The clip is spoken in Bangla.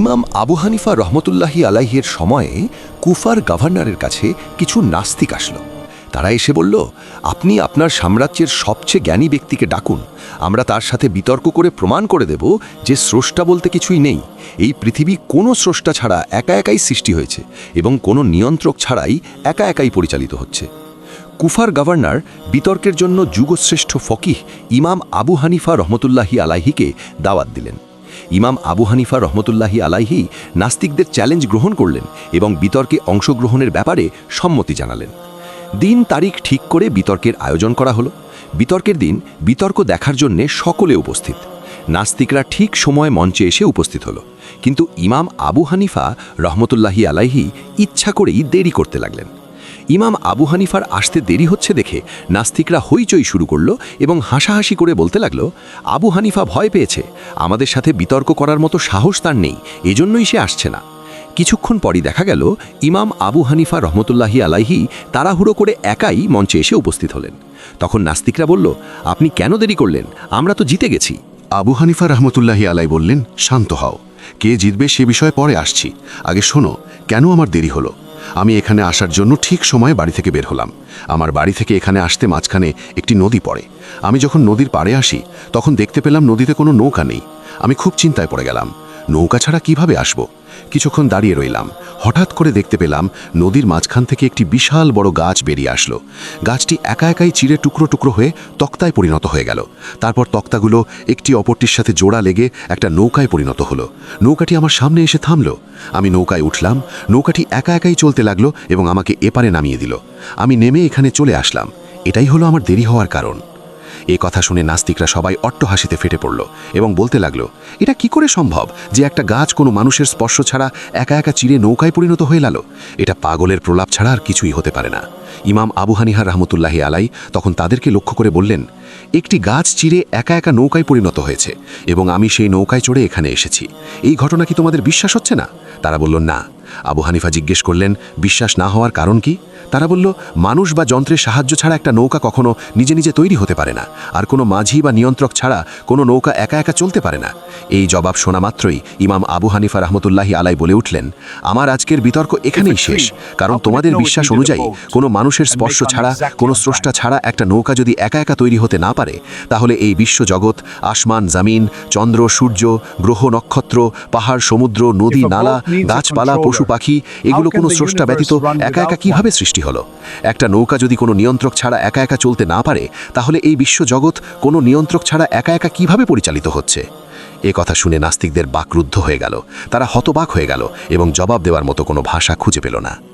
ইমাম আবু হানিফা রহমতুল্লাহি আলাইহের সময়ে কুফার গভর্নরের কাছে কিছু নাস্তিক আসলো। তারা এসে বলল, আপনি আপনার সাম্রাজ্যের সবচেয়ে জ্ঞানী ব্যক্তিকে ডাকুন। আমরা তার সাথে বিতর্ক করে প্রমাণ করে দেব যে স্রষ্টা বলতে কিছুই নেই। এই পৃথিবী কোনো স্রষ্টা ছাড়া একা একাই সৃষ্টি হয়েছে এবং কোনো নিয়ন্ত্রক ছাড়াই একা একাই পরিচালিত হচ্ছে। কুফার গভর্নর বিতর্কের জন্য যুগশ্রেষ্ঠ ফকিহ ইমাম আবু হানিফা রহমতুল্লাহি আলাহিকে দাওয়াত দিলেন। ইমাম আবু হানিফা রহমতুল্লাহি আলাইহি নাস্তিকদের চ্যালেঞ্জ গ্রহণ করলেন এবং বিতর্কে অংশগ্রহণের ব্যাপারে সম্মতি জানালেন। দিন তারিখ ঠিক করে বিতর্কের আয়োজন করা হলো। বিতর্কের দিন বিতর্ক দেখার জন্যে সকলে উপস্থিত। নাস্তিকরা ঠিক সময় মঞ্চে এসে উপস্থিত হলো। কিন্তু ইমাম আবু হানিফা রহমতুল্লাহি আলাইহি ইচ্ছা করেই দেরি করতে লাগলেন। ইমাম আবু হানিফার আসতে দেরি হচ্ছে দেখে নাস্তিকরা হইচই শুরু করল এবং হাসাহাসি করে বলতে লাগল, আবু হানিফা ভয় পেয়েছে। আমাদের সাথে বিতর্ক করার মতো সাহস তার নেই। এজন্যই সে আসছে না। কিছুক্ষণ পরই দেখা গেল, ইমাম আবু হানিফা রহমতুল্লাহি আলাইহি তাড়াহুড়ো করে একাই মঞ্চে এসে উপস্থিত হলেন। তখন নাস্তিকরা বলল, আপনি কেন দেরি করলেন? আমরা তো জিতে গেছি। আবু হানিফা রহমতুল্লাহি আলাই বললেন, শান্ত হও। কে জিতবে সে বিষয়ে পরে আসছি। আগে শোনো, কেন আমার দেরি হলো? আমি এখানে আসার জন্য ঠিক সময়ে বাড়ি থেকে বের হলাম। আমার বাড়ি থেকে এখানে আসতে মাঝখানে একটি নদী পড়ে। আমি যখন নদীর পাড়ে আসি, তখন দেখতে পেলাম নদীতে কোনো নৌকা নেই। আমি খুব চিন্তায় পড়ে গেলাম, নৌকা ছাড়া কীভাবে আসব? কিছুক্ষণ দাঁড়িয়ে রইলাম। হঠাৎ করে দেখতে পেলাম নদীর মাঝখান থেকে একটি বিশাল বড় গাছ বেরিয়ে আসলো। গাছটি একা একাই চিড়ে টুকরো টুকরো হয়ে তক্তায় পরিণত হয়ে গেল। তারপর তক্তাগুলো একটি অপরটির সাথে জোড়া লেগে একটা নৌকায় পরিণত হলো। নৌকাটি আমার সামনে এসে থামলো। আমি নৌকায় উঠলাম। নৌকাটি একা একাই চলতে লাগল এবং আমাকে এপারে নামিয়ে দিল। আমি নেমে এখানে চলে আসলাম। এটাই হলো আমার দেরি হওয়ার কারণ। এই কথা শুনে নাস্তিকরা সবাই অট্টহাসিতে ফেটে পড়ল এবং বলতে লাগল, এটা কি করে সম্ভব যে একটা গাছ কোনো মানুষের স্পর্শ ছাড়া একা একা চিরে নৌকায় পরিণত হয়ে লালো? এটা পাগলের প্রলাপ ছাড়া আর কিছুই হতে পারে না। ইমাম আবু হানিহা রহমতুল্লাহি আলাই তখন তাদেরকে লক্ষ্য করে বললেন, একটি গাছ চিরে একা একা নৌকায় পরিণত হয়েছে এবং আমি সেই নৌকায় চড়ে এখানে এসেছি। এই ঘটনা কি তোমাদের বিশ্বাস হচ্ছে না? তারা বলল, না। আবু হানিফা জিজ্ঞেস করলেন বিশ্বাস না হওয়ার কারণ কি? তারা বলল মানুষ বা যন্ত্রের সাহায্য ছাড়া একটা নৌকা কখনো নিজে নিজে তৈরি হতে পারে না আর কোনো মাঝি বা নিয়ন্ত্রক ছাড়া কোনো নৌকা একা একা চলতে পারে না। এই জবাব শোনা মাত্রই ইমাম আবু হানিফা রহমতুল্লাহি আলাই বলে উঠলেন আমার আজকের বিতর্ক এখানেই শেষ কারণ তোমাদের বিশ্বাস অনুযায়ী কোনো মানুষের স্পর্শ ছাড়া কোনো স্রষ্টা ছাড়া একটা নৌকা যদি একা একা তৈরি হতে না পারে তাহলে এই বিশ্বজগৎ আসমান জামিন চন্দ্র সূর্য গ্রহ নক্ষত্র পাহাড় সমুদ্র নদী নালা গাছপালা পশু পাখি এগুলো কোনো স্রষ্টা ব্যতীত একা একা কীভাবে সৃষ্টি হলো? একটা নৌকা যদি কোনো নিয়ন্ত্রক ছাড়া একা একা চলতে না পারে তাহলে এই বিশ্ব জগৎ কোনো নিয়ন্ত্রক ছাড়া একা একা কীভাবে পরিচালিত হচ্ছে? এ কথা শুনে নাস্তিকদের বাকরুদ্ধ হয়ে গেল। তারা হতবাক হয়ে গেল এবং জবাব দেওয়ার মতো কোনো ভাষা খুঁজে পেল না।